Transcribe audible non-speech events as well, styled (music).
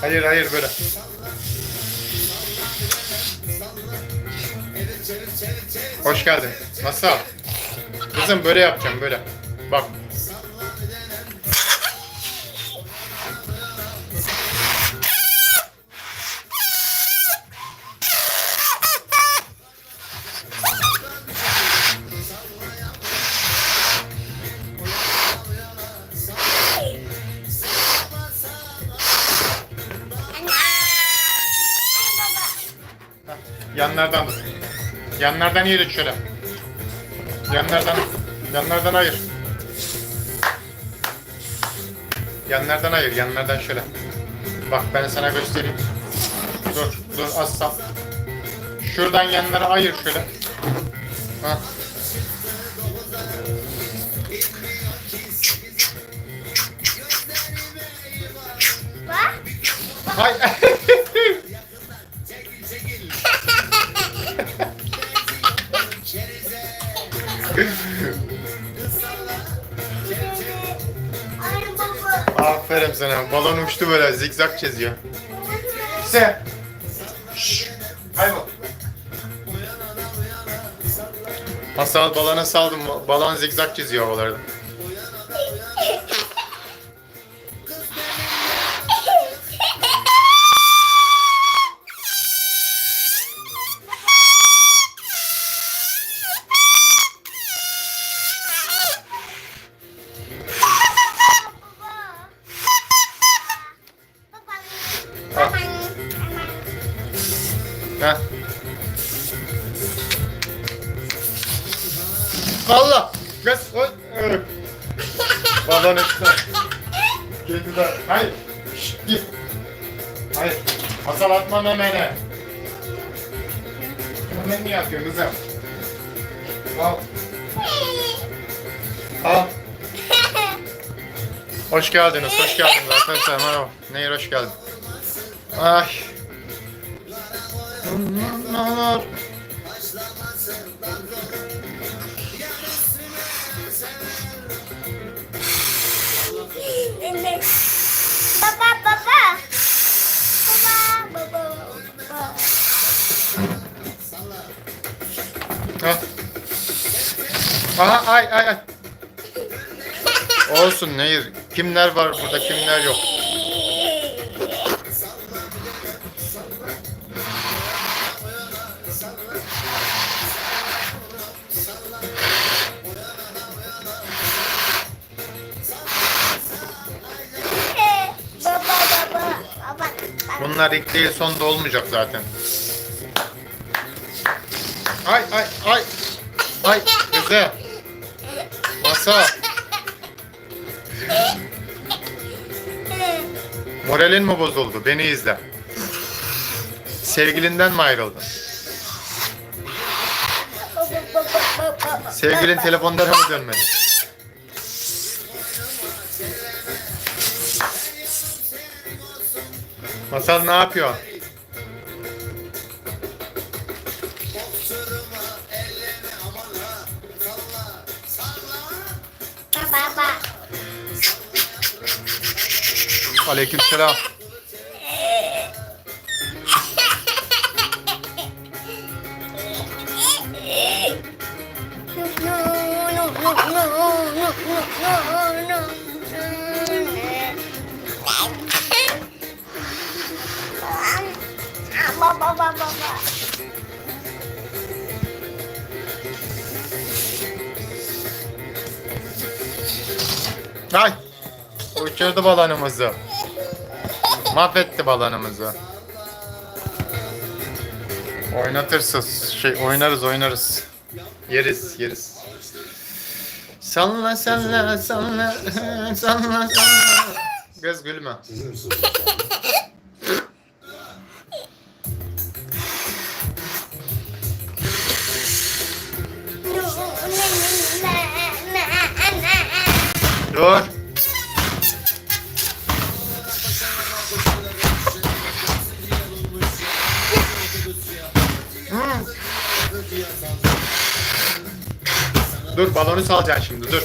Hayır hayır böyle. Hoş geldin. Nasıl? Kızım böyle yapacağım böyle. Bak. Yanlardan. Yanlardan yürü şöyle. Yanlardan. Yanlardan ayır. Yanlardan ayır. Yanlardan şöyle. Bak ben sana göstereyim. Dur. Dur az sal. Şuradan yanlara ayır şöyle. Ha. Bak. Hay. (laughs) sana. Balon uçtu böyle zigzag çiziyor. Se. Şşş. Kaybol. Masal balona saldım. Balon zigzag çiziyor havalarda. Allah! Kız! Oy! Evet. Balon uçtu. Kediler. Hayır. Şşt, git. Hayır. Masal atma memene. Memen niye atıyorsun kızım? Al. Al. Hoş geldiniz, hoş geldiniz arkadaşlar. Merhaba. Nehir hoş geldin. Ay. Bunlar. Baba baba. Baba baba. baba. Ha. Aha ay ay ay. (laughs) Olsun Nehir. Kimler var burada kimler yok. Bunlar ilk değil son da olmayacak zaten. Ay ay ay. Ay güzel. Masa. Moralin mi bozuldu? Beni izle. Sevgilinden mi ayrıldın? Sevgilin telefonlara mı dönmedi? Masal ne yapıyor? Baba. Aleykümselam. No, no, no, no, no, no, no, no. Baba baba baba. Ay! Uçurdu balonumuzu. Mahvetti balonumuzu. Oynatırsız. Şey oynarız oynarız. Yeriz yeriz. Salla salla salla salla salla. Göz gülme. Dur. Dur balonu salacaksın şimdi dur.